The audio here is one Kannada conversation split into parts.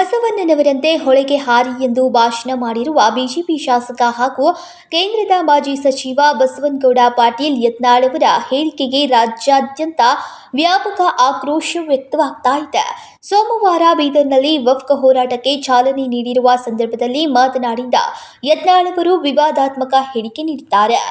ಬಸವಣ್ಣನವರಂತೆ ಹೊಳೆಗೆ ಹಾರಿ ಎಂದು ಭಾಷಣ ಮಾಡಿರುವ ಬಿಜೆಪಿ ಶಾಸಕ ಹಾಗೂ ಕೇಂದ್ರದ ಮಾಜಿ ಸಚಿವ ಬಸವನಗೌಡ ಪಾಟೀಲ್ ಯತ್ನಾಳ್ ಅವರ ಹೇಳಿಕೆಗೆ ರಾಜ್ಯಾದ್ಯಂತ ವ್ಯಾಪಕ ಆಕ್ರೋಶ ವ್ಯಕ್ತವಾಗ್ತಾ ಇದೆ. ಸೋಮವಾರ ಬೀದರ್ನಲ್ಲಿ ವಫ್ಕ ಹೋರಾಟಕ್ಕೆ ಚಾಲನೆ ನೀಡಿರುವ ಸಂದರ್ಭದಲ್ಲಿ ಮಾತನಾಡಿದ ಯತ್ನಾಳ್ ಅವರು ವಿವಾದಾತ್ಮಕ ಹೇಳಿಕೆ ನೀಡಿದ್ದಾರೆ.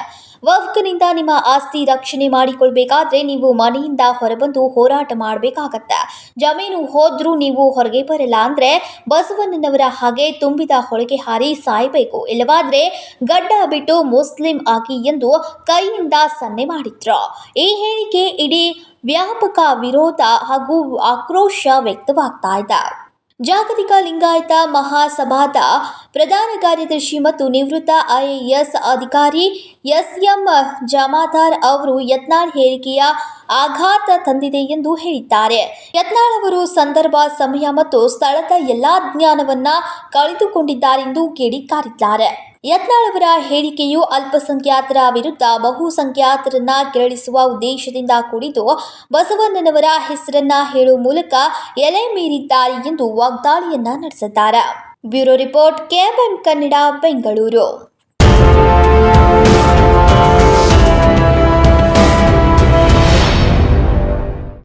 ವಫ್ಕ್ನಿಂದ ನಿಮ್ಮ ಆಸ್ತಿ ರಕ್ಷಣೆ ಮಾಡಿಕೊಳ್ಬೇಕಾದ್ರೆ ನೀವು ಮನೆಯಿಂದ ಹೊರಬಂದು ಹೋರಾಟ ಮಾಡಬೇಕಾಗತ್ತೆ. ಜಮೀನು ಹೋದ್ರೂ ನೀವು ಹೊರಗೆ ಬರಲ್ಲ ಅಂದ್ರೆ ಬಸವಣ್ಣನವರ ಹಾಗೆ ತುಂಬಿದ ಹೊಳಗೆ ಹಾರಿ ಸಾಯಬೇಕು. ಇಲ್ಲವಾದ್ರೆ ಗಡ್ಡ ಬಿಟ್ಟು ಮುಸ್ಲಿಂ ಆಗಿ ಎಂದು ಕೈಯಿಂದ ಸನ್ನೆ ಮಾಡಿದ್ರು. ಈ ಹೇಳಿಕೆ ಇಡೀ ವ್ಯಾಪಕ ವಿರೋಧ ಹಾಗೂ ಆಕ್ರೋಶ ವ್ಯಕ್ತವಾಗ್ತಾ ಇದೆ. ಜಾಗತಿಕ ಲಿಂಗಾಯತ ಮಹಾಸಭಾದ ಪ್ರಧಾನ ಕಾರ್ಯದರ್ಶಿ ಮತ್ತು ನಿವೃತ್ತ ಐಎಎಸ್ ಅಧಿಕಾರಿ ಎಸ್ ಎಂ ಜಮಾದಾರ್ ಅವರು ಯತ್ನಾಳ್ ಹೇಳಿಕೆಯ ಆಘಾತ ತಂದಿದೆ ಎಂದು ಹೇಳಿದ್ದಾರೆ. ಯತ್ನಾಳ್ ಅವರು ಸಂದರ್ಭ, ಸಮಯ ಮತ್ತು ಸ್ಥಳದ ಎಲ್ಲಾ ಜ್ಞಾನವನ್ನ ಕಳೆದುಕೊಂಡಿದ್ದಾರೆಂದು ಕಿಡಿಕಾರಿದ್ದಾರೆ. ಯತ್ನಾಳ್ ಅವರ ಹೇಳಿಕೆಯು ಅಲ್ಪಸಂಖ್ಯಾತರ ವಿರುದ್ಧ ಬಹುಸಂಖ್ಯಾತರನ್ನ ಕೆರಳಿಸುವ ಉದ್ದೇಶದಿಂದ ಕೂಡಿದ್ದು, ಬಸವಣ್ಣನವರ ಹೆಸರನ್ನ ಹೇಳುವ ಮೂಲಕ ಎಲೆ ಮೀರಿದ್ದಾರೆ ಎಂದು ವಾಗ್ದಾಳಿಯನ್ನ ನಡೆಸಿದ್ದಾರೆ. Bureau report KMM Kannada, Bengaluru.